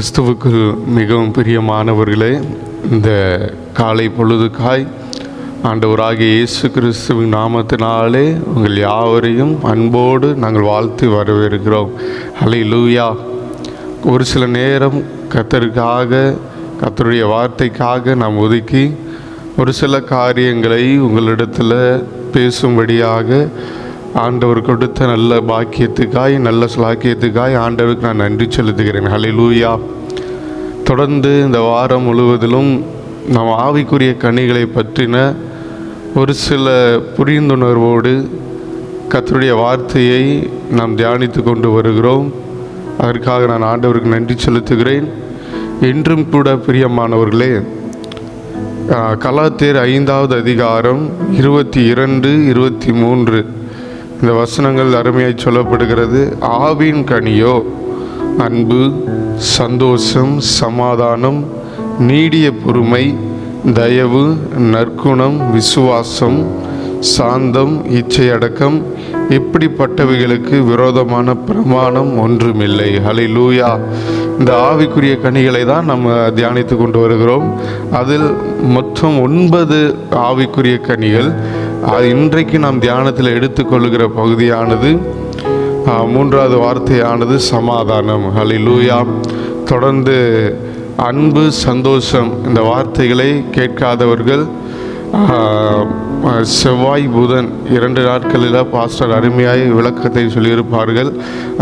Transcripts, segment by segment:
கிறிஸ்துவுக்குள் மிகவும் பிரியமானவர்களே இந்த காலை பொழுதுக்காய் ஆண்டவராகிய இயேசு கிறிஸ்துவின் நாமத்தினாலே உங்கள் யாவரையும் அன்போடு நாங்கள் வாழ்த்து வரவேற்கிறோம். ஹலை லூயா ஒரு சில நேரம் கத்தருக்காக கத்தருடைய வார்த்தைக்காக நாம் ஒதுக்கி ஒரு சில காரியங்களை உங்களிடத்தில் பேசும்படியாக ஆண்டவர் கொடுத்த நல்ல பாக்கியத்துக்காய் நல்ல சலாக்கியத்துக்காய் ஆண்டவருக்கு நான் நன்றி செலுத்துகிறேன். ஹalleluya தொடர்ந்து இந்த வாரம் முழுவதிலும் நாம் ஆவிக்குரிய கனிகளை பற்றின ஒரு சில புரிந்துணர்வோடு கத்தருடைய வார்த்தையை நாம் தியானித்து கொண்டு வருகிறோம். அதற்காக நான் ஆண்டவருக்கு நன்றி செலுத்துகிறேன். இன்றும் கூட பிரியமானவர்களே கலாத்தேர் ஐந்தாவது அதிகாரம் இருபத்தி இரண்டு இருபத்தி மூன்று. இந்த வசனங்கள் அருமையாய் சொல்லப்படுகிறது. ஆவின் கனியோ அன்பு சந்தோஷம் சமாதானம் நீடிய பொறுமை தயவு நற்குணம் விசுவாசம் சாந்தம் இச்சையடக்கம் இப்படிப்பட்டவைகளுக்கு விரோதமான பிரமாணம் ஒன்றுமில்லை. ஹலை லூயா இந்த ஆவிக்குரிய கனிகளை தான் நம்ம தியானித்து கொண்டு வருகிறோம். அதில் மொத்தம் ஒன்பது ஆவிக்குரிய கனிகள். அது இன்றைக்கு நாம் தியானத்தில் எடுத்துக்கொள்கிற பகுதியானது மூன்றாவது வார்த்தையானது சமாதானம். ஹalleluya. தொடர்ந்து அன்பு சந்தோஷம் இந்த வார்த்தைகளை கேட்காதவர்கள் செவ்வாய் புதன் இரண்டு நாட்களில் பாஸ்டர் அருமையாய் விளக்கத்தை சொல்லியிருப்பார்கள்.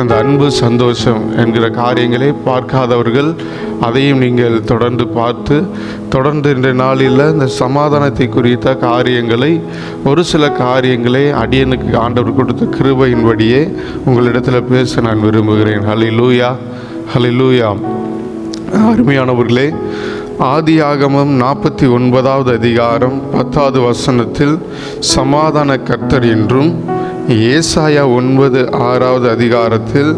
அந்த அன்பு சந்தோஷம் என்கிற காரியங்களை பார்க்காதவர்கள் அதையும் நீங்கள் தொடர்ந்து பார்த்து தொடர்ந்து இன்றைய நாளில் இந்த சமாதானத்தை குறித்த காரியங்களை ஒரு சில காரியங்களை அடியனுக்கு ஆண்டவர் கொடுத்த கிருபையின்படியே உங்களிடத்தில் பேச நான் விரும்புகிறேன். ஹலி லூயா ஹலி லூயா அருமையானவர்களே ஆதியாகமம் நாற்பத்தி ஒன்பதாவது அதிகாரம் பத்தாவது வசனத்தில் சமாதான கர்த்தர் என்றும் ஏசாயா ஒன்பது ஆறாவது அதிகாரத்தில்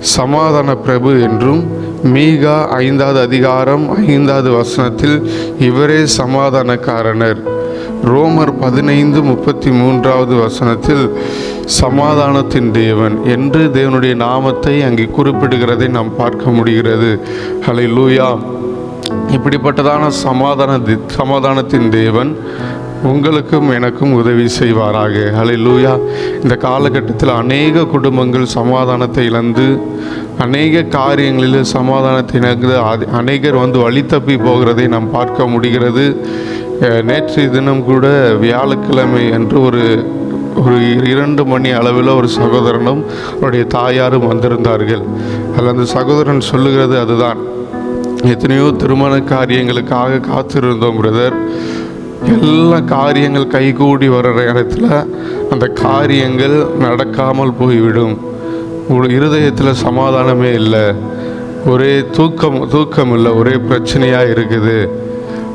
சமாதான பிரபு என்றும் மீகா ஐந்தாவது அதிகாரம் ஐந்தாவது வசனத்தில் இவரே சமாதானக்காரனர். ரோமர் பதினைந்து முப்பத்தி மூன்றாவது வசனத்தில் சமாதானத்தின் தேவன் என்று தேவனுடைய நாமத்தை அங்கே குறிப்பிடுகிறதை நாம் பார்க்க முடிகிறது. ஹலை லூயா இப்படிப்பட்டதான சமாதான தி- சமாதானத்தின் தேவன் உங்களுக்கும் எனக்கும் உதவி செய்வாராக. ஹலை லூயா இந்த காலகட்டத்தில் அநேக குடும்பங்கள் சமாதானத்தை இழந்து அநேக காரியங்களில் சமாதானத்தை இழந்து அநேகர் வந்து வழி தப்பி போகிறதை நாம் பார்க்க முடிகிறது. நேற்றைய தினம் கூட வியாழக்கிழமை என்று ஒரு ஒரு இரண்டு மணி அளவில் ஒரு சகோதரனும் அவருடைய தாயாரும் வந்திருந்தார்கள். அதில் அந்த சகோதரன் சொல்லுகிறது அதுதான். எத்தனையோ திருமண காரியங்களுக்காக காத்திருந்தோம் பிரதர் எல்லா காரியங்கள் கைகூடி வர்ற இடத்துல அந்த காரியங்கள் நடக்காமல் போய்விடும். ஒரு இருதயத்தில் சமாதானமே இல்லை. ஒரே தூக்கம் தூக்கம் இல்லை. ஒரே பிரச்சனையாக இருக்குது.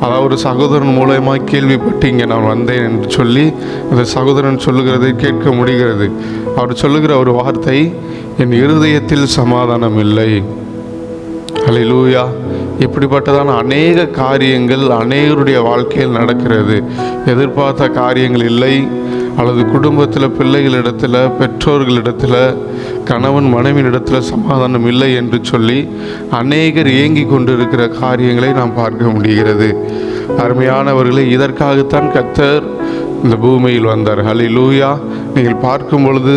அதாவது ஒரு சகோதரன் மூலயமா கேள்விப்பட்டு இங்கே நான் வந்தேன் என்று சொல்லி அந்த சகோதரன் சொல்லுகிறதை கேட்க முடிகிறது. அவர் சொல்லுகிற ஒரு வார்த்தை என் இருதயத்தில் சமாதானம் இல்லை. அலிலூயா இப்படிப்பட்டதான அநேக காரியங்கள் அநேகருடைய வாழ்க்கையில் நடக்கிறது. எதிர்பார்த்த காரியங்கள் இல்லை. அல்லது குடும்பத்தில் பிள்ளைகளிடத்தில் பெற்றோர்களிடத்தில் கணவன் மனைவியிடத்தில் சமாதானம் இல்லை என்று சொல்லி அநேகர் ஏங்கி கொண்டிருக்கிற காரியங்களை நாம் பார்க்க முடிகிறது. அருமையானவர்களே இதற்காகத்தான் கத்தர் இந்த பூமியில் வந்தார். ஹalleluya. நீங்கள் பார்க்கும் பொழுது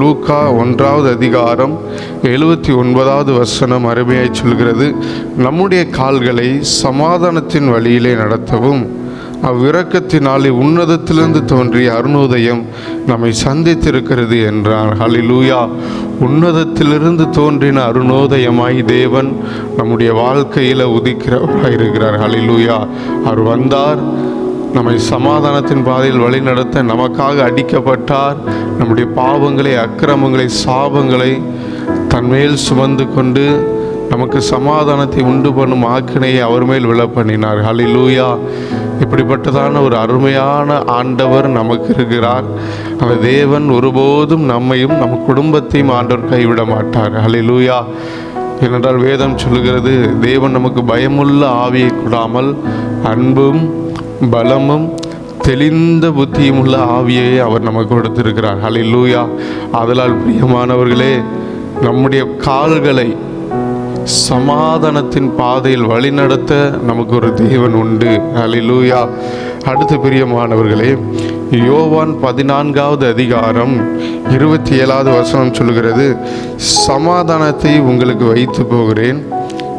லூக்கா ஒன்றாவது அதிகாரம் எழுபத்தி ஒன்பதாவது வசனம் அருமையாய் சொல்கிறது நம்முடைய கால்களை சமாதானத்தின் வழியிலே நடத்தவும் அவ்விரக்கத்தினாலே உன்னதத்திலிருந்து தோன்றிய அருணோதயம் நம்மை சந்தித்திருக்கிறது என்றார். ஹலிலூயா உன்னதத்திலிருந்து தோன்றின அருணோதயமாய் தேவன் நம்முடைய வாழ்க்கையில் உதிக்கிறவராயிருக்கிறார். இருக்கிறார் அவர் வந்தார் நம்மை சமாதானத்தின் பாதையில் வழிநடத்த நமக்காக அடிக்கப்பட்டார். நம்முடைய பாவங்களை அக்கிரமங்களை சாபங்களை தன்மேல் சுமந்து கொண்டு நமக்கு சமாதானத்தை உண்டு பண்ணும் ஆக்கினையை அவர் மேல் விழ பண்ணினார். லூயா இப்படிப்பட்டதான ஒரு அருமையான ஆண்டவர் நமக்கு இருக்கிறார். அந்த தேவன் ஒருபோதும் நம்மையும் நம் குடும்பத்தையும் ஆண்டவர் கைவிட மாட்டார். ஹalleluya. ஏனென்றால் வேதம் சொல்லுகிறது தேவன் நமக்கு பயமுள்ள ஆவியை கொடாமல் அன்பும் பலமும் தெளிந்த புத்தியும் உள்ள ஆவியை அவர் நமக்கு கொடுத்திருக்கிறார். லூயா ஆதலால் பிரியமானவர்களே நம்முடைய கால்களை சமாதானத்தின் பாதையில் வழிநடத்த நமக்கு ஒரு தேவன் உண்டு. அலிலூயா அடுத்த பிரியமானவர்களே யோவான் பதினான்காவது அதிகாரம் இருபத்தி ஏழாவது வசனம் சொல்கிறது சமாதானத்தை உங்களுக்கு வைத்து போகிறேன்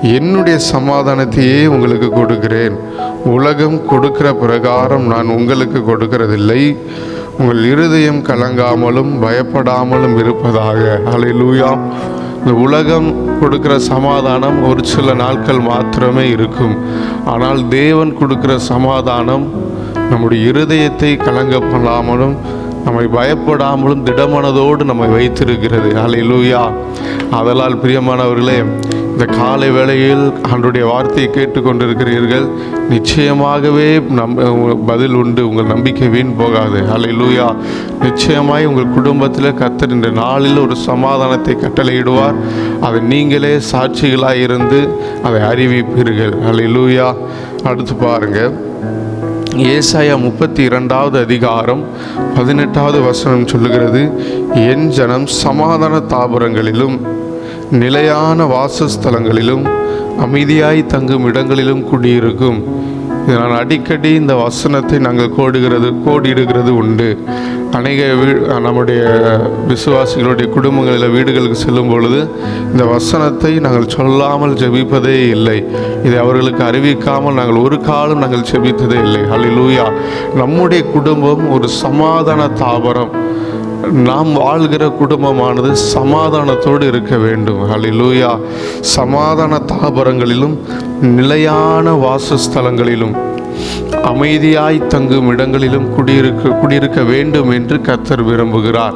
என்னுடைய சமாதானத்தையே உங்களுக்கு கொடுக்கிறேன். உலகம் கொடுக்கிற பிரகாரம் நான் உங்களுக்கு கொடுக்கிறதில்லை. உங்கள் இருதயம் கலங்காமலும் பயப்படாமலும் இருப்பதாக. ஹalleluya இந்த உலகம் கொடுக்குற சமாதானம் ஒரு சில நாட்கள் மாத்திரமே இருக்கும். ஆனால் தேவன் கொடுக்குற சமாதானம் நம்முடைய இருதயத்தை கலங்க பண்ணாமலும் நம்மை பயப்படாமலும் திடமனதோடு நம்மை வைத்திருக்கிறது. ஹalleluya அதனால் பிரியமானவர்களே இந்த காலை வேளையில் ஆண்டுடைய வார்த்தையை கேட்டுக்கொண்டிருக்கிறீர்கள். நிச்சயமாகவே நம் பதில் உண்டு. உங்கள் நம்பிக்கை வீண் போகாது. அலை லூயா நிச்சயமாய் உங்கள் குடும்பத்தில் கத்தர் இந்த நாளில் ஒரு சமாதானத்தை கட்டளையிடுவார். அதை நீங்களே சாட்சிகளாக இருந்து அதை அறிவிப்பீர்கள். அலை லூயா அடுத்து பாருங்கள் ஏசாயா முப்பத்தி இரண்டாவது அதிகாரம் பதினெட்டாவது வசனம் சொல்லுகிறது. என் ஜனம் சமாதான தாபரங்களிலும் நிலையான வாசஸ்தலங்களிலும் அமைதியாய் தங்கும் இடங்களிலும் குடியிருக்கும். இதனால் நான் அடிக்கடி இந்த வசனத்தை நாங்கள் கோடுகிறது கோடிடுகிறது உண்டு. அநேக வீ நம்முடைய விசுவாசிகளுடைய குடும்பங்களில் வீடுகளுக்கு செல்லும் பொழுது இந்த வசனத்தை நாங்கள் சொல்லாமல் ஜெபிப்பதே இல்லை. இதை அவர்களுக்கு அறிவிக்காமல் நாங்கள் ஒரு காலம் நாங்கள் ஜெபித்ததே இல்லை. ஹalleluya நம்முடைய குடும்பம் ஒரு சமாதான தாபரம். நாம் வாழ்கிற குடும்பமானது சமாதானத்தோடு இருக்க வேண்டும். அலிலூயா சமாதான தாபரங்களிலும் நிலையான வாசஸ்தலங்களிலும் அமைதியாய் தங்கும் இடங்களிலும் குடியிருக்க குடியிருக்க வேண்டும் என்று கத்தர் விரும்புகிறார்.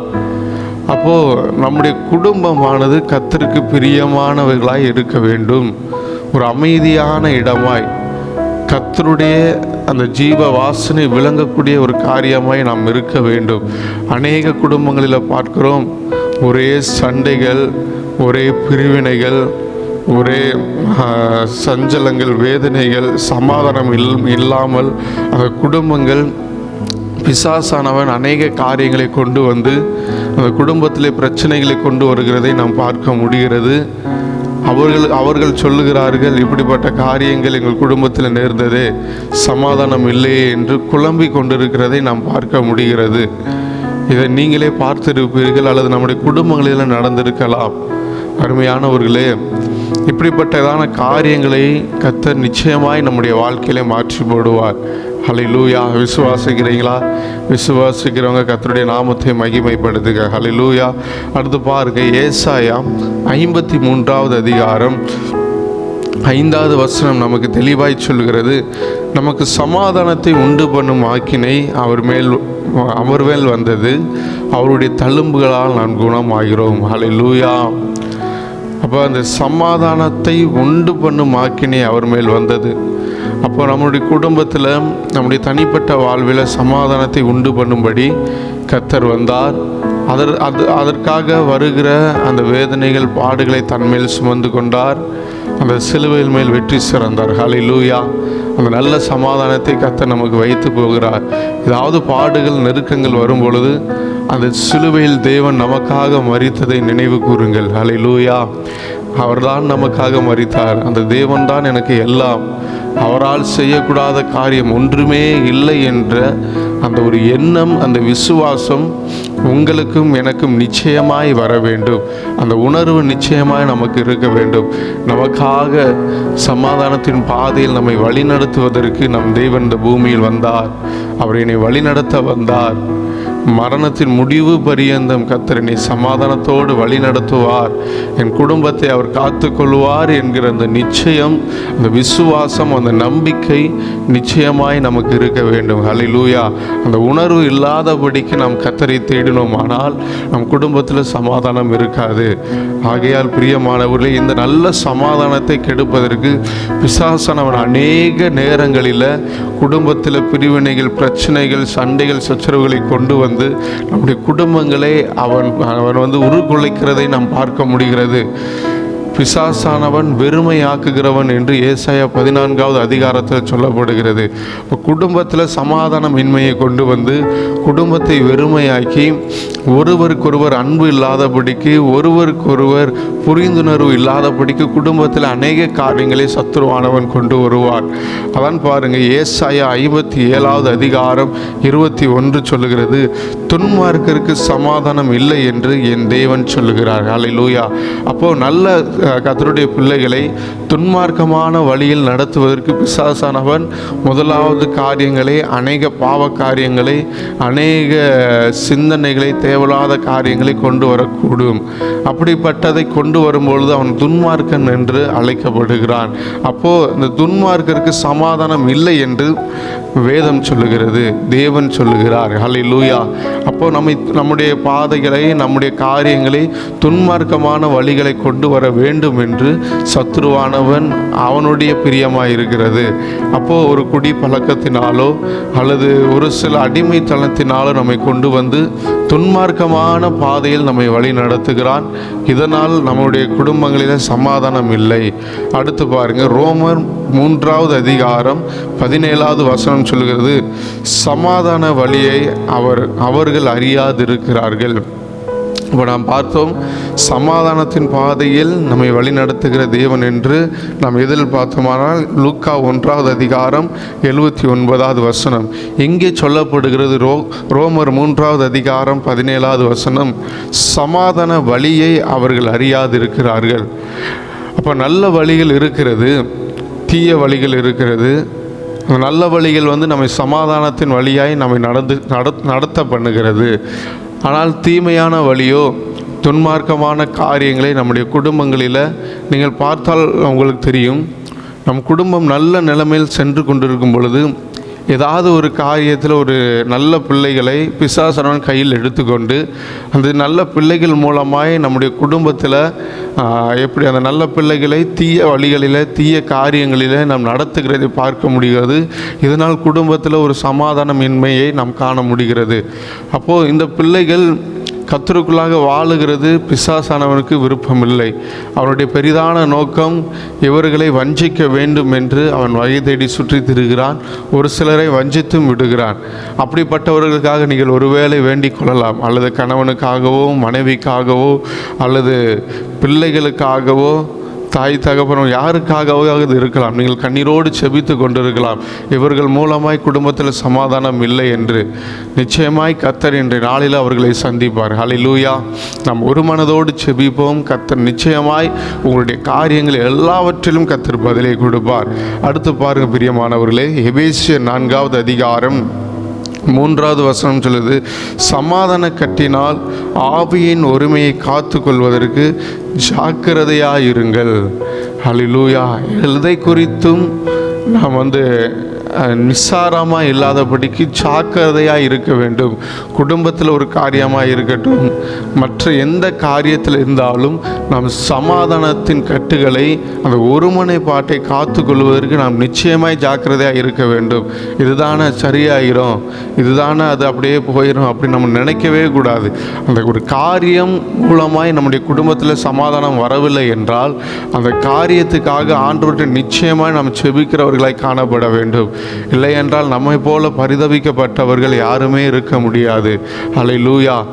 அப்போ நம்முடைய குடும்பமானது கத்தருக்கு பிரியமானவர்களாய் இருக்க வேண்டும். ஒரு அமைதியான இடமாய் கத்தருடைய அந்த ஜீவ வாசனை விளங்கக்கூடிய ஒரு காரியமாய் நாம் இருக்க வேண்டும். அநேக குடும்பங்களில் பார்க்கிறோம். ஒரே சண்டைகள் ஒரே பிரிவினைகள் ஒரே சஞ்சலங்கள் வேதனைகள் சமாதானம் இல் இல்லாமல் அந்த குடும்பங்கள் பிசாசானவன் அநேக காரியங்களை கொண்டு வந்து அந்த குடும்பத்திலே பிரச்சனைகளை கொண்டு வருகிறதை நாம் பார்க்க முடிகிறது. அவர்கள் அவர்கள் சொல்லுகிறார்கள் இப்படிப்பட்ட காரியங்கள் எங்கள் குடும்பத்தில் நேர்ந்ததே சமாதானம் இல்லையே என்று குழம்பி கொண்டிருக்கிறதை நாம் பார்க்க முடிகிறது. இதை நீங்களே பார்த்திருப்பீர்கள் அல்லது நம்முடைய குடும்பங்களில் நடந்திருக்கலாம். அருமையானவர்களே இப்படிப்பட்டதான காரியங்களை கத்தர் நிச்சயமாய் நம்முடைய வாழ்க்கையிலே மாற்றி போடுவார். ஹலிலூயா விசுவாசிக்கிறீங்களா? விசுவாசிக்கிறவங்க கத்தருடைய நாமத்தை மகிமைப்படுத்துக ஹலிலூயா அடுத்து பாருங்க ஏசாயா ஐம்பத்தி மூன்றாவது அதிகாரம். ஐந்தாவது வசனம் நமக்கு தெளிவாய் சொல்கிறது நமக்கு சமாதானத்தை உண்டு பண்ணும் ஆக்கினை அவர் மேல் அவர் மேல் வந்தது. அவருடைய தழும்புகளால் நான் குணமாகிறோம். லூயா அப்போ அந்த சமாதானத்தை உண்டு பண்ணும் ஆக்கினை அவர் மேல் வந்தது. அப்போ நம்முடைய குடும்பத்தில் நம்முடைய தனிப்பட்ட வாழ்வில் சமாதானத்தை உண்டு பண்ணும்படி கத்தர் வந்தார். அதர் அது அதற்காக வருகிற அந்த வேதனைகள் பாடுகளை தன்மேல் சுமந்து கொண்டார். அந்த சிலுவையில் மேல் வெற்றி சிறந்தார். ஹalleluya. அந்த நல்ல சமாதானத்தை கத்தர் நமக்கு வைத்து போகிறார். ஏதாவது பாடுகள் நெருக்கங்கள் வரும் பொழுது அந்த சிலுவையில் தேவன் நமக்காக மறித்ததை நினைவு கூறுங்கள். ஹalleluya. அவர்தான் நமக்காக மறித்தார் அந்த தேவன் தான் எனக்கு எல்லாம். அவரால் செய்யக்கூடாத காரியம் ஒன்றுமே இல்லை என்ற அந்த ஒரு எண்ணம் அந்த விசுவாசம் உங்களுக்கும் எனக்கும் நிச்சயமாய் வர வேண்டும். அந்த உணர்வு நிச்சயமாய் நமக்கு இருக்க வேண்டும். நமக்காக சமாதானத்தின் பாதையில் நம்மை வழிநடத்துவதற்கு நம் தேவன் இந்த பூமியில் வந்தார். அவர் என்னை வழிநடத்த வந்தார். மரணத்தின் முடிவு பரியந்தம் கத்தரனை சமாதானத்தோடு வழி நடத்துவார். என் குடும்பத்தை அவர் காத்துக்கொள்வார் என்கிற அந்த நிச்சயம் அந்த விசுவாசம் அந்த நம்பிக்கை நிச்சயமாய் நமக்கு இருக்க வேண்டும். ஹலிலூயா அந்த உணர்வு இல்லாதபடிக்கு நாம் கத்தரை தேடினோம். ஆனால் நம் குடும்பத்தில் சமாதானம் இருக்காது. ஆகையால் பிரியமானவர்களே இந்த நல்ல சமாதானத்தை கெடுப்பதற்கு பிசாசனவன் அநேக நேரங்களில் குடும்பத்தில் பிரிவினைகள் பிரச்சனைகள் சண்டைகள் சச்சரவுகளை கொண்டு வந்து நம்முடைய குடும்பங்களை அவன் அவன் வந்து உருக்குலைக்கிறதை நாம் பார்க்க முடிகிறது. பிசாசானவன் வெறுமையாக்குகிறவன் என்று ஏசாயா பதினான்காவது அதிகாரத்தில் சொல்லப்படுகிறது. இப்போ குடும்பத்தில் சமாதானமின்மையை கொண்டு வந்து குடும்பத்தை வெறுமையாக்கி ஒருவருக்கொருவர் அன்பு இல்லாதபடிக்கு ஒருவருக்கொருவர் புரிந்துணர்வு இல்லாதபடிக்கு குடும்பத்தில் அநேக காரியங்களை சத்துருவானவன் கொண்டு வருவார் அதான் பாருங்கள் ஏசாயா ஐம்பத்தி ஏழாவது அதிகாரம் இருபத்தி ஒன்று சொல்லுகிறது துன்மார்க்கருக்கு சமாதானம் இல்லை என்று என் தேவன் சொல்லுகிறார். அலை லூயா அப்போது நல்ல கத்தருடைய பிள்ளைகளை துன்மார்க்கமான வழியில் நடத்துவதற்கு பிசாசானவன் முதலாவது காரியங்களை அநேக பாவ காரியங்களை அநேக சிந்தனைகளை தேவையில்லாத காரியங்களை கொண்டு வரக்கூடும். அப்படிப்பட்டதை கொண்டு வரும்பொழுது அவன் துன்மார்க்கன் என்று அழைக்கப்படுகிறான். அப்போது இந்த துன்மார்க்கருக்கு சமாதானம் இல்லை என்று வேதம் சொல்லுகிறது தேவன் சொல்லுகிறார். ஹலை லூயா அப்போ நம்மை நம்முடைய பாதைகளை நம்முடைய காரியங்களை துன்மார்க்கமான வழிகளை கொண்டு வர வேண்டும் என்று சத்ருவானவன் அவனுடைய பிரியமாக இருக்கிறது அப்போது ஒரு குடி பழக்கத்தினாலோ அல்லது ஒரு சில அடிமைத்தனத்தினாலோ நம்மை கொண்டு வந்து துன்மார்க்கமான பாதையில் நம்மை வழி நடத்துகிறான். இதனால் நம்முடைய குடும்பங்களில் சமாதானம் இல்லை. அடுத்து பாருங்கள் ரோமர் மூன்றாவது அதிகாரம் பதினேழாவது வசனம் சொல்கிறது சமாதான வழியை அவர் அவர்கள் அறியாதிருக்கிறார்கள். இப்போ நாம் பார்த்தோம் சமாதானத்தின் பாதையில் நம்மை வழி நடத்துகிற தேவன் என்று நாம் எதில் பார்த்தோமானால் லூக்கா ஒன்றாவது அதிகாரம் எழுபத்தி ஒன்பதாவது வசனம். இங்கே சொல்லப்படுகிறது ரோ ரோமர் மூன்றாவது அதிகாரம் பதினேழாவது வசனம் சமாதான வழியை அவர்கள் அறியாதிருக்கிறார்கள். அப்போ நல்ல வழிகள் இருக்கிறது தீய வழிகள் இருக்கிறது நல்ல வழிகள் வந்து நம்மை சமாதானத்தின் வழியாய் நம்மை நடந்து நடத்த பண்ணுகிறது. ஆனால் தீமையான வழியோ துன்மார்க்கமான காரியங்களை நம்முடைய குடும்பங்களில் நீங்கள் பார்த்தால் உங்களுக்கு தெரியும். நம் குடும்பம் நல்ல நிலைமையில் சென்று கொண்டிருக்கும் பொழுது ஏதாவது ஒரு காரியத்தில் ஒரு நல்ல பிள்ளைகளை பிசாசனவன் கையில் எடுத்துக்கொண்டு அந்த நல்ல பிள்ளைகள் மூலமாய் நம்முடைய குடும்பத்தில் எப்படி அந்த நல்ல பிள்ளைகளை தீய வழிகளில் தீய காரியங்களில் நாம் நடத்துகிறதை பார்க்க முடிகிறது. இதனால் குடும்பத்தில் ஒரு சமாதானமின்மையை நாம் காண முடிகிறது. அப்போது இந்த பிள்ளைகள் கத்தருக்குள்ளாக வாழுகிறது பிசாசானவனுக்கு விருப்பமில்லை. அவனுடைய பெரிதான நோக்கம் இவர்களை வஞ்சிக்க வேண்டும் என்று அவன் வகை தேடி சுற்றி திரிகிறான். ஒரு சிலரை வஞ்சித்தும் விடுகிறான். அப்படிப்பட்டவர்களுக்காக நீங்கள் ஒருவேளை வேண்டிக் கொள்ளலாம். அல்லது கணவனுக்காகவோ மனைவிக்காகவோ அல்லது பிள்ளைகளுக்காகவோ தாய் தகப்பனும் யாருக்காகவாவது இருக்கலாம். நீங்கள் கண்ணீரோடு செபித்து கொண்டிருக்கலாம். இவர்கள் மூலமாய் குடும்பத்தில் சமாதானம் இல்லை என்று. நிச்சயமாய் கத்தர் இன்றைய நாளில் அவர்களை சந்திப்பார். ஹalleluya நாம் ஒரு மனதோடு செபிப்போம். கத்தர் நிச்சயமாய் உங்களுடைய காரியங்கள் எல்லாவற்றிலும் கத்தர் பதிலை கொடுப்பார். அடுத்து பாருங்கள் பிரியமானவர்களே எபேசிய நான்காவது அதிகாரம். மூன்றாவது வசனம் சொல்லுது சமாதான கட்டினால் ஆவியின் ஒருமையை காத்து கொள்வதற்கு ஜாக்கிரதையாயிருங்கள். அலிலூயா எதை குறித்தும் நாம் வந்து நிஸ்சாரமாக இல்லாதபடிக்கு ஜாக்கிரதையாக இருக்க வேண்டும். குடும்பத்தில் ஒரு காரியமாக இருக்கட்டும். மற்ற எந்த காரியத்தில் இருந்தாலும் நாம் சமாதானத்தின் கட்டுகளை அந்த ஒருமனைப்பாட்டை காத்து கொள்வதற்கு நாம் நிச்சயமாய் ஜாக்கிரதையாக இருக்க வேண்டும். இதுதானே சரியாயிரும். இதுதானே அது அப்படியே போயிடும் அப்படின்னு நம்ம நினைக்கவே கூடாது. அந்த ஒரு காரியம் மூலமாய் நம்முடைய குடும்பத்தில் சமாதானம் வரவில்லை என்றால் அந்த காரியத்துக்காக ஆண்டவர்கிட்ட நிச்சயமாக நாம் செபிக்கிறவர்களாய் காணப்பட வேண்டும். இல்லை என்றால் நம்மை போல பரிதவிக்கப்பட்டவர்கள் யாருமே இருக்க முடியாது. அலை லூயா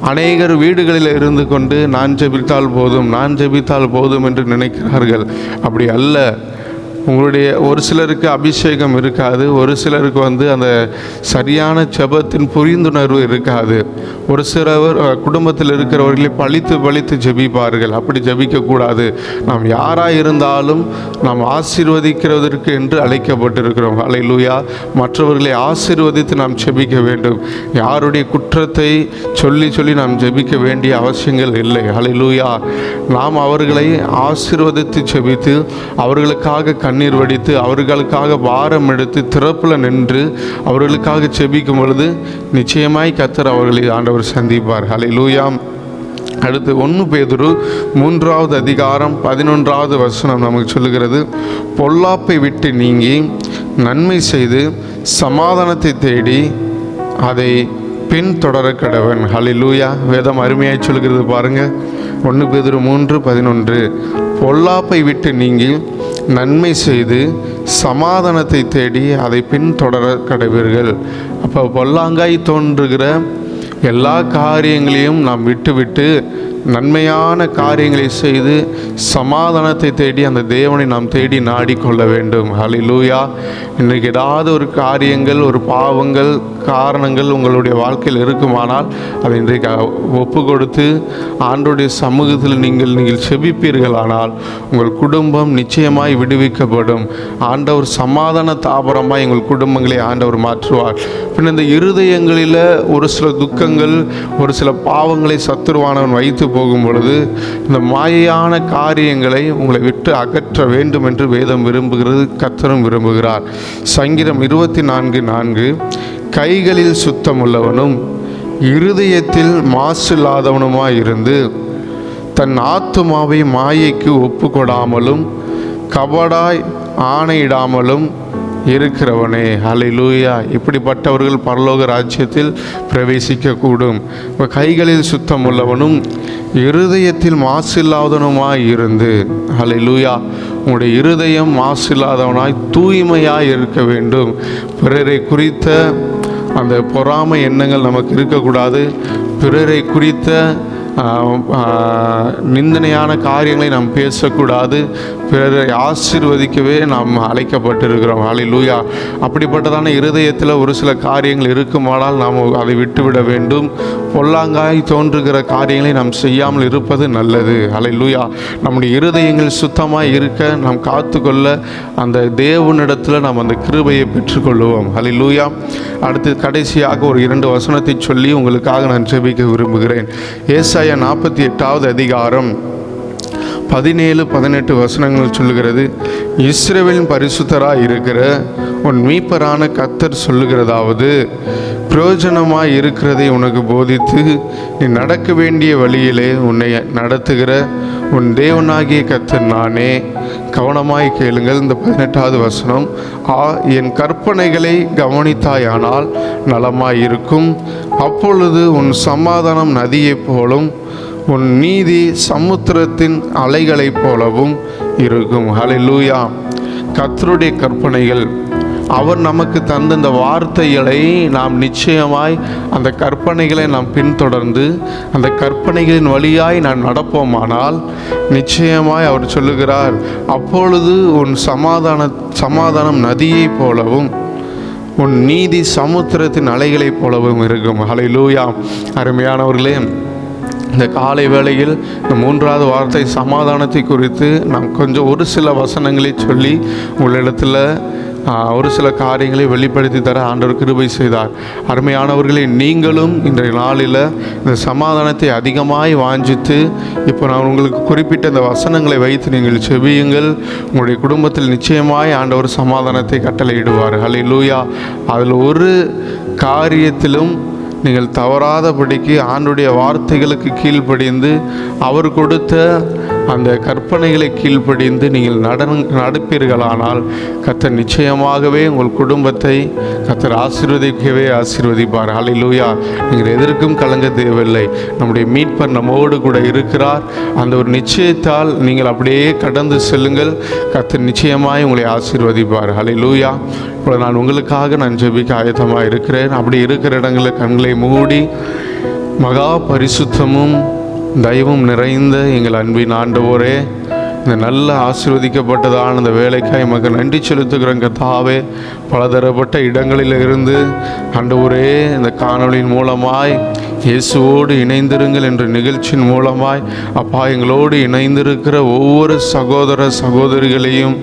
அநேகர் வீடுகளில் இருந்து கொண்டு நான் ஜெபித்தால் போதும் நான் ஜெபித்தால் போதும் என்று நினைக்கிறார்கள். அப்படி அல்ல. உங்களுடைய ஒரு சிலருக்கு அபிஷேகம் இருக்காது ஒரு சிலருக்கு வந்து அந்த சரியான ஜபத்தின் புரிந்துணர்வு இருக்காது. ஒரு சிலவர் குடும்பத்தில் இருக்கிறவர்களை பழித்து பழித்து ஜெபிப்பார்கள். அப்படி ஜெபிக்கக்கூடாது. நாம் யாராக இருந்தாலும் நாம் ஆசீர்வதிக்கிறதற்கு என்று அழைக்கப்பட்டிருக்கிறோம். அலையிலூயா மற்றவர்களை ஆசீர்வதித்து நாம் ஜெபிக்க வேண்டும். யாருடைய குற்றத்தை சொல்லி சொல்லி நாம் ஜெபிக்க வேண்டிய அவசியங்கள் இல்லை. அலையிலூயா நாம் அவர்களை ஆசீர்வதித்து ஜெபித்து அவர்களுக்காக கண் கண்ணீர் வடித்து அவர்களுக்காக வாரம் எடுத்து திறப்பில் நின்று அவர்களுக்காக செபிக்கும் பொழுது நிச்சயமாய் கத்தர் அவர்களை ஆண்டவர் சந்திப்பார். ஹalleluya அடுத்து ஒன்று பேதுரு மூன்றாவது அதிகாரம் பதினொன்றாவது வசனம் நமக்கு சொல்லுகிறது. பொல்லாப்பை விட்டு நீங்கி நன்மை செய்து சமாதானத்தை தேடி அதை பின்தொடர கடவன். ஹலிலூயா வேதம் அருமையாய் சொல்கிறது பாருங்க. ஒன்று பேதுரு மூன்று பதினொன்று. பொல்லாப்பை விட்டு நீங்கி நன்மை செய்து சமாதானத்தை தேடி அதை பின்தொடர கடவீர்கள். அப்போ பொல்லாங்காய் தோன்றுகிற எல்லா காரியங்களையும் நாம் விட்டுவிட்டு நன்மையான காரியங்களை செய்து சமாதானத்தை தேடி அந்த தேவனை நாம் தேடி நாடிக்கொள்ள வேண்டும். ஹலிலூயா இன்றைக்கு ஏதாவது ஒரு காரியங்கள் ஒரு பாவங்கள் காரணங்கள் உங்களுடைய வாழ்க்கையில் இருக்குமானால் அதை இன்றைக்கு ஒப்பு கொடுத்து ஆண்டுடைய சமூகத்தில் நீங்கள் நீங்கள் செபிப்பீர்களானால் உங்கள் குடும்பம் நிச்சயமாய் விடுவிக்கப்படும். ஆண்டவர் சமாதான தாபரமாக எங்கள் குடும்பங்களை ஆண்டவர் மாற்றுவார். பின் இந்த இருதயங்களில் ஒரு சில துக்கங்கள் ஒரு சில பாவங்களை சத்துருவானவன் வைத்து போகும் பொழுது இந்த மாயையான காரியங்களை உங்களை விட்டு அகற்ற வேண்டும் என்று வேதம் விரும்புகிறது கத்தரும் விரும்புகிறார். சங்கீதம் இருபத்தி நான்கு நான்கு கைகளில் சுத்தம் உள்ளவனும் இருதயத்தில் மாசு இல்லாதவனுமாய் இருந்து தன் ஆத்துமாவை மாயைக்கு ஒப்பு கொடாமலும் கபடாய் ஆணையிடாமலும் இருக்கிறவனே ஹalleluya. இப்படிப்பட்டவர்கள் பரலோக ராஜ்யத்தில் பிரவேசிக்கக்கூடும். இப்போ கைகளில் சுத்தம் உள்ளவனும் இருதயத்தில் மாசில்லாதவனுமாய் இருந்து ஹalleluya. உங்களுடைய இருதயம் மாசில்லாதவனாய் தூய்மையாய் இருக்க வேண்டும். பிறரை குறித்த அந்த பொறாமை எண்ணங்கள் நமக்கு இருக்கக்கூடாது. பிறரை குறித்த நிந்தனையான காரியங்களை நாம் பேசக்கூடாது. பிறரை ஆசிர்வதிக்கவே நாம் அழைக்கப்பட்டிருக்கிறோம். ஹalleluya. அப்படிப்பட்டதான இருதயத்தில் ஒரு சில காரியங்கள் இருக்குமானால் நாம் அதை விட்டுவிட வேண்டும். பொல்லாங்காய் தோன்றுகிற காரியங்களை நாம் செய்யாமல் இருப்பது நல்லது. ஹalleluya. நம்முடைய இருதயங்கள் சுத்தமாக இருக்க நாம் காத்துக்கொள்ள அந்த தேவனிடத்தில் நாம் அந்த கிருபையை பெற்றுக்கொள்வோம் ஹalleluya. அடுத்து கடைசியாக ஒரு இரண்டு வசனத்தை சொல்லி உங்களுக்காக நான் ஜெபிக்க விரும்புகிறேன். ஏசாயா நாற்பத்தி எட்டாவது அதிகாரம். பதினேழு பதினெட்டு வசனங்கள் சொல்லுகிறது இஸ்ரவேலின் பரிசுத்தராக இருக்கிற உன் மீப்பரான கத்தர் சொல்லுகிறதாவது பிரயோஜனமாக இருக்கிறதை உனக்கு போதித்து நீ நடக்க வேண்டிய வழியிலே உன்னை நடத்துகிற உன் தேவனாகிய கத்தர் நானே. கவனமாய் கேளுங்கள் இந்த பதினெட்டாவது வசனம் ஆ என் கற்பனைகளை கவனித்தாயானால் நலமாய் இருக்கும் அப்பொழுது உன் சமாதானம் நதியைப் போலும் உன் நீதி சமுத்திரத்தின் அலைகளைப் போலவும் இருக்கும். ஹலிலூயா கத்தருடைய கற்பனைகள் அவர் நமக்கு தந்த இந்த வார்த்தைகளை நாம் நிச்சயமாய் அந்த கற்பனைகளை நாம் பின்தொடர்ந்து அந்த கற்பனைகளின் வழியாய் நான் நடப்போமானால் நிச்சயமாய் அவர் சொல்லுகிறார் அப்பொழுது உன் சமாதான சமாதானம் நதியைப் போலவும் உன் நீதி சமுத்திரத்தின் அலைகளைப் போலவும் இருக்கும். ஹalleluya அருமையானவர்களே இந்த காலை வேளையில் இந்த மூன்றாவது வார்த்தை சமாதானத்தை குறித்து நாம் கொஞ்சம் ஒரு சில வசனங்களை சொல்லி உங்களிடத்தில் ஒரு சில காரியங்களை வெளிப்படுத்தி தர ஆண்டவர் கிருபை செய்தார். அருமையானவர்களே நீங்களும் இன்றைய நாளில் இந்த சமாதானத்தை அதிகமாய் வாஞ்சித்து இப்போ நான் உங்களுக்கு குறிப்பிட்ட இந்த வசனங்களை வைத்து நீங்கள் செவியுங்கள் உங்களுடைய குடும்பத்தில் நிச்சயமாய் ஆண்டவர் சமாதானத்தை கட்டளையிடுவார். லூயா அதில் ஒரு காரியத்திலும் நீங்கள் தவறாதபடிக்கு ஆண்டுடைய வார்த்தைகளுக்கு கீழ்ப்படிந்து அவர் கொடுத்த அந்த கற்பனைகளை கீழ்ப்படிந்து நீங்கள் நட நடப்பீர்களானால் கத்தர் நிச்சயமாகவே உங்கள் குடும்பத்தை கத்தர் ஆசீர்வதிக்கவே ஆசீர்வதிப்பார். அலையிலூயா நீங்கள் எதற்கும் கலங்க தேவையில்லை. நம்முடைய மீட்பர் நம்மோடு கூட இருக்கிறார். அந்த ஒரு நிச்சயத்தால் நீங்கள் அப்படியே கடந்து செல்லுங்கள். கத்தர் நிச்சயமாய் உங்களை ஆசீர்வதிப்பார். அலையிலூயா இப்போ நான் உங்களுக்காக நான் ஜெபிக்க ஆயத்தமாக இருக்கிறேன் அப்படி இருக்கிற இடங்களில் கண்களை மூடி மகா பரிசுத்தமும் தயவும் நிறைந்த எங்கள் அன்பின் ஆண்டவரே இந்த நல்ல ஆசீர்வதிக்கப்பட்டதான இந்த வேலைக்காய் எமக்கு நன்றி செலுத்துகிறோம் கத்தாவே பலதரப்பட்ட இடங்களில் இருந்து ஆண்டவரே இந்த காணொலியின் மூலமாய் இயேசுவோடு இணைந்திருங்கள் என்ற நிகழ்ச்சியின் மூலமாய் அப்பா எங்களோடு இணைந்திருக்கிற ஒவ்வொரு சகோதர சகோதரிகளையும்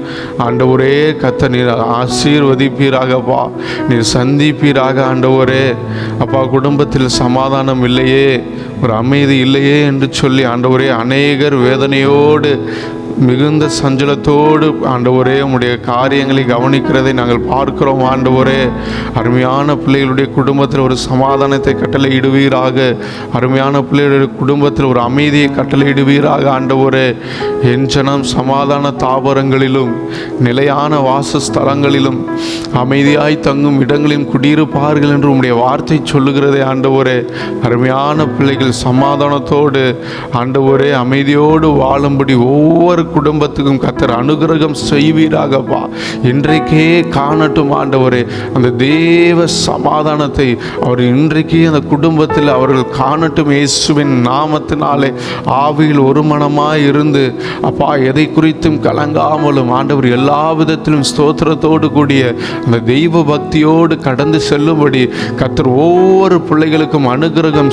ஆண்டவரே கத்த நீர் ஆசீர்வதிப்பீராகப்பா. நீர் சந்திப்பீராக ஆண்டவரே. அப்பா குடும்பத்தில் சமாதானம் இல்லையே. ஒரு அமைதி இல்லையே என்று சொல்லி ஆண்டவரே அநேகர் வேதனையோடு மிகுந்த சஞ்சலத்தோடு ஆண்டவரே உடைய காரியங்களை கவனிக்கிறதை நாங்கள் பார்க்கிறோம் ஆண்டவரே. அருமையான பிள்ளைகளுடைய குடும்பத்தில் ஒரு சமாதானத்தை கட்டளையிடுவீராக. அருமையான பிள்ளைகளுடைய குடும்பத்தில் ஒரு அமைதியை கட்டளையிடுவீராக ஆண்டவரே. என் ஜனம் சமாதான தாவரங்களிலும் நிலையான வாசஸ்தலங்களிலும் அமைதியாய் தங்கும் இடங்களிலும் குடியிருப்பார்கள் என்று உம்முடைய வார்த்தை சொல்லுகிறதே ஆண்டவரே. அருமையான பிள்ளைகள் சமாதானத்தோடு ஆண்டவரே அமைதியோடு வாழும்படி ஒவ்வொரு குடும்பத்துக்கும் கத்தர் அனுகிரகம் செய்வீராகப்பா. இன்றைக்கே காணட்டும் ஆண்டவரே அந்த தேவ சமாதானத்தை அவர் இன்றைக்கே அந்த குடும்பத்தில் அவர்கள் காணட்டும் இயேசுவின் நாமத்தினாலே. ஆவியில் ஒரு மனமாய் இருந்து அப்பா எதை குறித்தும் கலங்காமலும் ஆண்டவர் எல்லா விதத்திலும் ஸ்தோத்திரத்தோடு கூடிய அந்த தெய்வ பக்தியோடு கடந்து செல்லும்படி கத்தர் ஒவ்வொரு பிள்ளைகளுக்கும் அனுகிரகம்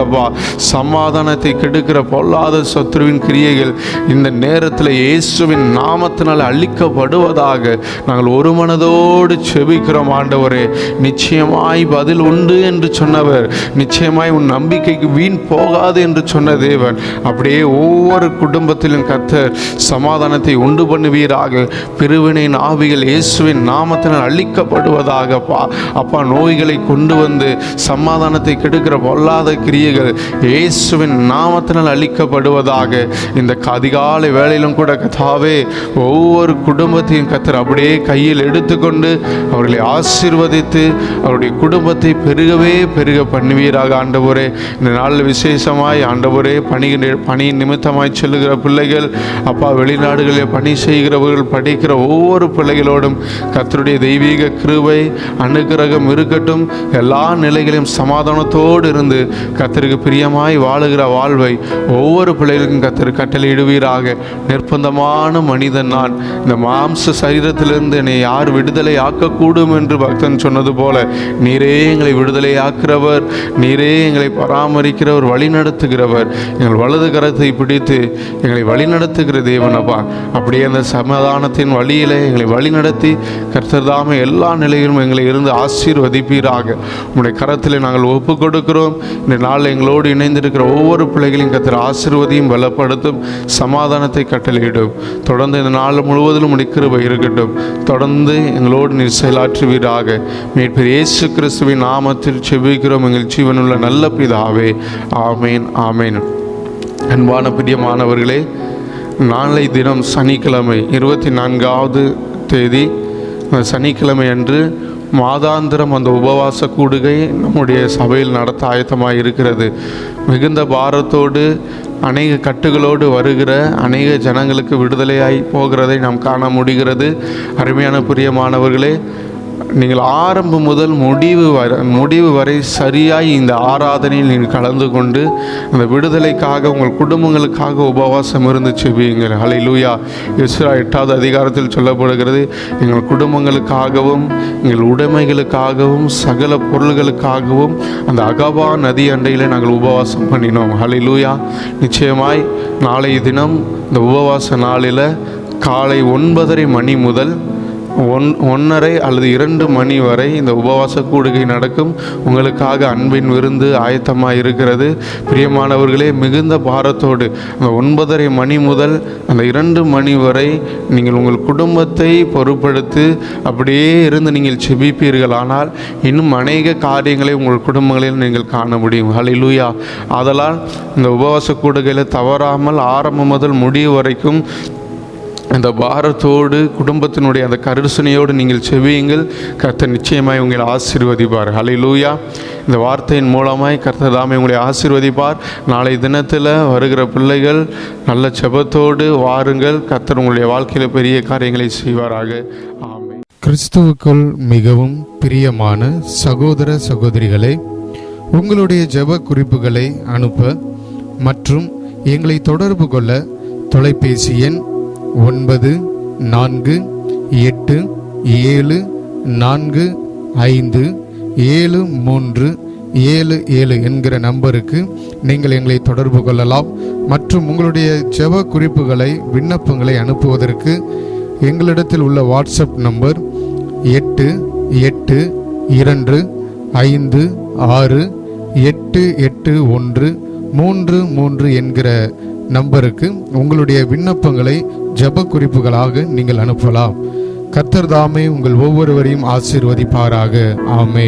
செய்வீராகப்பா சமாதானத்தை கெடுக்கிற பொல்லாத சத்ருவின் கிரியைகள் இந்த நேரத்தில் இயேசுவின் நாமத்தினால் அழிக்கப்படுவதாக நாங்கள் ஒரு மனதோடு செபிக்கிறோம் ஆண்டவரே. நிச்சயமாய் பதில் உண்டு என்று சொன்னவர். நிச்சயமாய் உன் நம்பிக்கைக்கு வீண் போகாது என்று சொன்ன தேவன். அப்படியே ஒவ்வொரு குடும்பத்திலும் கத்தர் சமாதானத்தை உண்டு பண்ணுவீராக. பிரிவினையின் ஆவிகள் இயேசுவின் நாமத்தினால் அழிக்கப்படுவதாக அப்பா அப்பா நோய்களை கொண்டு வந்து சமாதானத்தை கெடுக்கிற பொல்லாத கிரியை கிரியைகள் இயேசுவின் நாமத்தினால் அழிக்கப்படுவதாக இந்த அதிகாலை வேலையிலும் கூட கதாவே ஒவ்வொரு குடும்பத்தையும் கத்தர் அப்படியே கையில் எடுத்துக்கொண்டு அவர்களை ஆசீர்வதித்து அவருடைய குடும்பத்தை பெருகவே பெருக பண்ணுவீராக ஆண்டவரே. இந்த நாளில் விசேஷமாய் ஆண்டவரே பணி பணியின் நிமித்தமாய் செல்லுகிற பிள்ளைகள் அப்பா வெளிநாடுகளில் பணி செய்கிறவர்கள் படிக்கிற ஒவ்வொரு பிள்ளைகளோடும் கத்தருடைய தெய்வீக கிருவை அனுகிரகம் இருக்கட்டும். எல்லா நிலைகளையும் சமாதானத்தோடு இருந்து கத்திற்கு பிரியமாய் வாழுகிற வாழ்வை ஒவ்வொரு பிள்ளைகளுக்கும் கத்தர் கட்டளையிடுவீராக. நிர்பந்தமான மனிதன் நான். இந்த மாம்ச சரீரத்திலிருந்து என்னை யார் விடுதலை ஆக்கக்கூடும் என்று பக்தன் சொன்னது போல நீரே எங்களை விடுதலை ஆக்கிறவர் நீரே எங்களை பராமரிக்கிறவர் வழி நடத்துகிறவர் எங்கள் வலது கரத்தை பிடித்து எங்களை வழிநடத்துகிற தேவன் அப்பா. அப்படியே அந்த சமாதானத்தின் வழியிலே எங்களை வழிநடத்தி கர்த்தர்தாம எல்லா நிலையிலும் எங்களை இருந்து ஆசீர்வதிப்பீராக. உங்களுடைய கரத்தில் நாங்கள் ஒப்பு கொடுக்கிறோம் இந்த நாளில் எங்களோடு இணைந்திருக்கிற ஒவ்வொரு பிள்ளைகளையும் கத்திர ஆசிர்வதியும் பலப்படுத்தும் சமாதானத்தை கட்டளையிடும். தொடர்ந்து இந்த நாள் முழுவதிலும் உடைய கிருபை இருக்கட்டும். தொடர்ந்து எங்களோடு நீர் செயலாற்றுவீராக. மீட்பர் இயேசு கிறிஸ்துவின் நாமத்தில் செவ்விக்கிறோம் எங்கள் ஜீவனுள்ள நல்ல பிதாவே. ஆமேன் ஆமேன். அன்பான பிரியமானவர்களே நாளை தினம் சனிக்கிழமை இருபத்தி நான்காவது தேதி சனிக்கிழமை அன்று மாதாந்திரம் அந்த உபவாச கூடுகை நம்முடைய சபையில் நடத்த ஆயத்தமாக இருக்கிறது. மிகுந்த பாரத்தோடு அநேக கட்டுகளோடு வருகிற அநேக ஜனங்களுக்கு விடுதலையாய் போகிறதை நாம் காண முடிகிறது. அருமையான பிரியமானவர்களே நீங்கள் ஆரம்பம் முதல் முடிவு வரை முடிவு வரை சரியாய் இந்த ஆராதனையில் நீங்கள் கலந்து கொண்டு அந்த விடுதலைக்காக உங்கள் குடும்பங்களுக்காக உபவாசம் இருந்து செவியுங்கள் லூயா இஸ்ரா எட்டாவது அதிகாரத்தில் சொல்லப்படுகிறது எங்கள் குடும்பங்களுக்காகவும் எங்கள் உடைமைகளுக்காகவும் சகல பொருள்களுக்காகவும் அந்த அகவா நதி அண்டையில் நாங்கள் உபவாசம் பண்ணினோம். ஹalleluya நிச்சயமாய் நாளைய தினம் இந்த உபவாச நாளில் காலை ஒன்பதரை மணி முதல் ஒன் ஒன்றரை அல்லது இரண்டு மணி வரை இந்த உபவாச கூடுகை நடக்கும். உங்களுக்காக அன்பின் விருந்து ஆயத்தமாக இருக்கிறது பிரியமானவர்களே மிகுந்த பாரத்தோடு அந்த ஒன்பதரை மணி முதல் அந்த இரண்டு மணி வரை நீங்கள் உங்கள் குடும்பத்தை பொருட்படுத்து அப்படியே இருந்து நீங்கள் செபிப்பீர்கள். ஆனால் இன்னும் அநேக காரியங்களை உங்கள் குடும்பங்களில் நீங்கள் காண முடியும். ஹலிலூயா ஆதலால் இந்த உபவாச கூடுகையில் தவறாமல் ஆரம்பம் முதல் முடிவு வரைக்கும் அந்த பாரத்தோடு குடும்பத்தினுடைய அந்த கருசனையோடு நீங்கள் செவியுங்கள். கர்த்தர் நிச்சயமாய் உங்களை ஆசீர்வதிப்பார். ஹலை லூயா இந்த வார்த்தையின் மூலமாய் கர்த்தர் தாமே உங்களை ஆசீர்வதிப்பார். நாளை தினத்தில் வருகிற பிள்ளைகள் நல்ல செபத்தோடு வாருங்கள். கர்த்தர் உங்களுடைய வாழ்க்கையில் பெரிய காரியங்களை செய்வாராக. ஆமை கிறிஸ்துவுக்குள் மிகவும் பிரியமான சகோதர சகோதரிகளை உங்களுடைய ஜெப குறிப்புகளை அனுப்ப மற்றும் எங்களை தொடர்பு கொள்ள தொலைபேசி எண் ஒன்பது நான்கு எட்டு ஏழு நான்கு ஐந்து ஏழு மூன்று ஏழு ஏழு என்கிற நம்பருக்கு நீங்கள் எங்களை தொடர்பு கொள்ளலாம். மற்றும் உங்களுடைய செவ குறிப்புகளை விண்ணப்பங்களை அனுப்புவதற்கு எங்களிடத்தில் உள்ள வாட்ஸ்அப் நம்பர் எட்டு எட்டு இரண்டு ஐந்து ஆறு எட்டு எட்டு ஒன்று மூன்று மூன்று என்கிற நம்பருக்கு உங்களுடைய விண்ணப்பங்களை ஜெப குறிப்புகளாக நீங்கள் அனுப்பலாம். கர்த்தர் தாமே உங்கள் ஒவ்வொருவரையும் ஆசீர்வதிப்பாராக. ஆமே